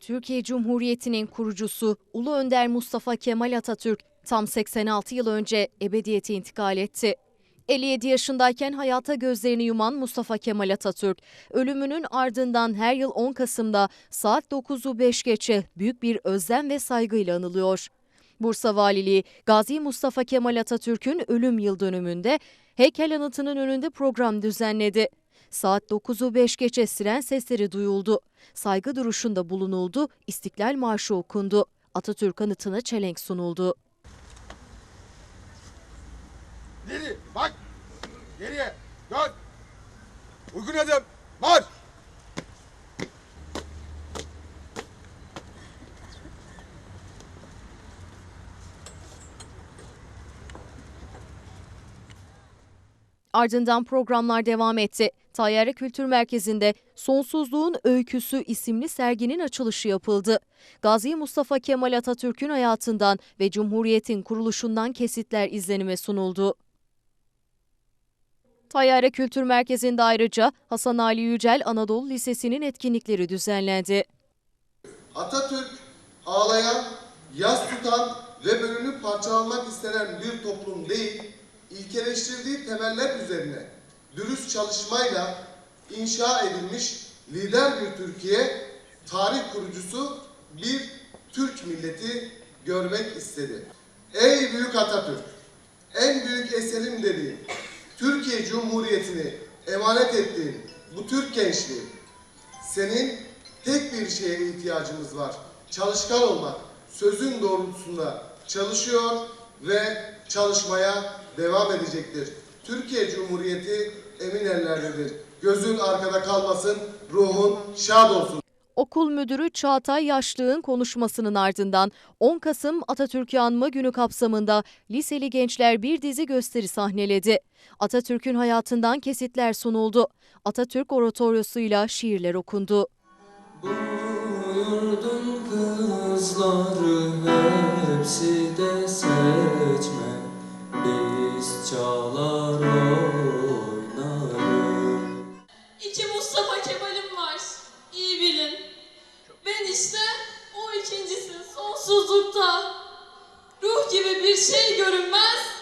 Türkiye Cumhuriyeti'nin kurucusu Ulu Önder Mustafa Kemal Atatürk tam 86 yıl önce ebediyete intikal etti. 57 yaşındayken hayata gözlerini yuman Mustafa Kemal Atatürk, ölümünün ardından her yıl 10 Kasım'da saat 9'u 5 geçe büyük bir özlem ve saygıyla anılıyor. Bursa Valiliği, Gazi Mustafa Kemal Atatürk'ün ölüm yıl dönümünde heykel anıtının önünde program düzenledi. Saat 9'u 5 geçe siren sesleri duyuldu. Saygı duruşunda bulunuldu, İstiklal Marşı okundu. Atatürk anıtına çelenk sunuldu. İleri bak. Ardından programlar devam etti. Tayyare Kültür Merkezi'nde Sonsuzluğun Öyküsü isimli serginin açılışı yapıldı. Gazi Mustafa Kemal Atatürk'ün hayatından ve Cumhuriyet'in kuruluşundan kesitler izlenime sunuldu. Tayyare Kültür Merkezi'nde ayrıca Hasan Ali Yücel Anadolu Lisesi'nin etkinlikleri düzenlendi. Atatürk ağlayan, yas tutan ve bölünüp parçalanmak istenen bir toplum değil, ilkeleştirdiği temeller üzerine dürüst çalışmayla inşa edilmiş lider bir Türkiye, tarih kurucusu bir Türk milleti görmek istedi. Ey büyük Atatürk! En büyük eserim dediğin, Türkiye Cumhuriyeti'ni emanet ettiğin bu Türk gençliği, senin tek bir şeye ihtiyacımız var. Çalışkan olmak. Sözün doğrultusunda çalışıyor ve çalışmaya devam edecektir. Türkiye Cumhuriyeti emin ellerdedir. Gözün arkada kalmasın, ruhun şad olsun. Okul müdürü Çağatay Yaşlık'ın konuşmasının ardından 10 Kasım Atatürk Anma Günü kapsamında liseli gençler bir dizi gösteri sahneledi. Atatürk'ün hayatından kesitler sunuldu. Atatürk oratoryosuyla şiirler okundu. Bu yurdun kızları hepsi de seçme o ikincisi sonsuzlukta. Ruh gibi bir şey görünmez.